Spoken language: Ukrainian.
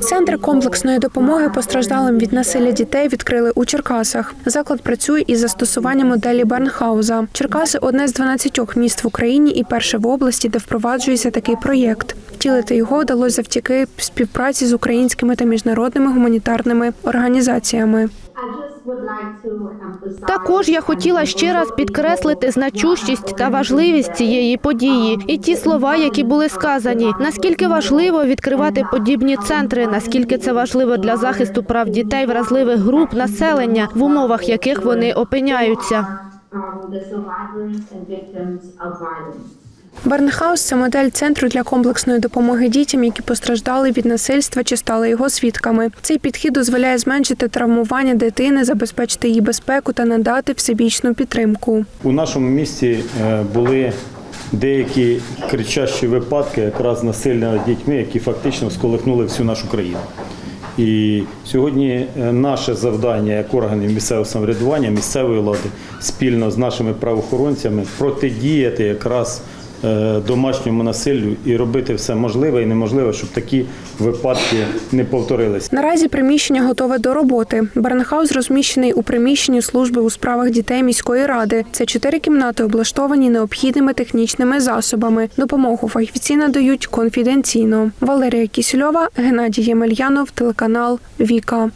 Центр комплексної допомоги постраждалим від насилля дітей відкрили у Черкасах. Заклад працює із застосуванням моделі Бернхауза. Черкаси одне з 12 міст в Україні і перше в області, де впроваджується такий проєкт. Втілити його вдалося завдяки співпраці з українськими та міжнародними гуманітарними організаціями. Також я хотіла ще раз підкреслити значущість та важливість цієї події і ті слова, які були сказані. Наскільки важливо відкривати подібні центри, наскільки це важливо для захисту прав дітей вразливих груп населення, в умовах яких вони опиняються. Бернхаус це модель центру для комплексної допомоги дітям, які постраждали від насильства чи стали його свідками. Цей підхід дозволяє зменшити травмування дитини, забезпечити її безпеку та надати всебічну підтримку. У нашому місті е, були деякі кричащі випадки якраз насилля над дітьми, які фактично сколихнули всю нашу країну. І сьогодні е, наше завдання як органів місцевого самоврядування, місцевої влади спільно з нашими правоохоронцями протидіяти якраз домашньому насиллю і робити все можливе і неможливе, щоб такі випадки не повторилися. Наразі приміщення готове до роботи. Бернхаус розміщений у приміщенні служби у справах дітей міської ради. Це чотири кімнати, облаштовані необхідними технічними засобами. Допомогу фахівці надають конфіденційно. Валерія Кісельова, Геннадій Ємельянов, телеканал Віка.